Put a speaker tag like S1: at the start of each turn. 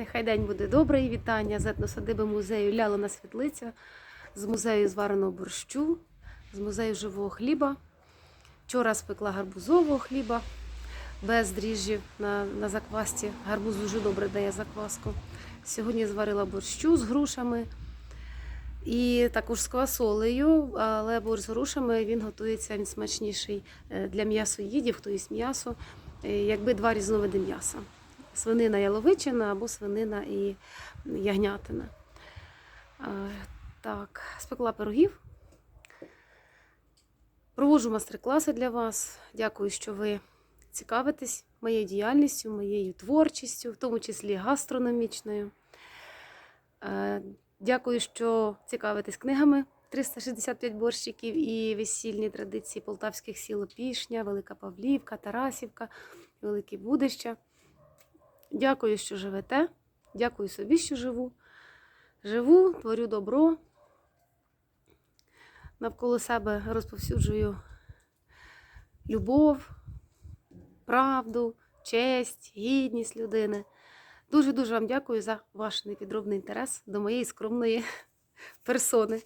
S1: Нехай день буде добрий. Вітання з етносадиби музею Лялина Світлиця, з музею звареного борщу, з музею живого хліба. Вчора спекла гарбузового хліба без дріжджів на, на заквасті. Гарбуз дуже добре дає закваску. Сьогодні зварила борщу з грушами і також з квасолею, але борщ з грушами він готується він смачніший е, для м'ясоїдів, хто їсть м'ясо, е, якби два різновиди м'яса. Свинина яловичина або свинина і ягнятина. Так, спекла пирогів. Проводжу майстер-класи для вас. Дякую, що ви цікавитесь моєю діяльністю, моєю творчістю, в тому числі гастрономічною. Е, Дякую, що цікавитесь книгами 365 борщиків і весільні традиції полтавських сіл Опішня, Велика Павлівка, Тарасівка, Велике Будище. Дякую, що живете. Дякую собі, що живу. Живу, творю добро. Навколо себе розповсюджую любов, правду, честь, гідність людини. Дуже-дуже вам дякую за ваш непідробний інтерес до моєї скромної персони.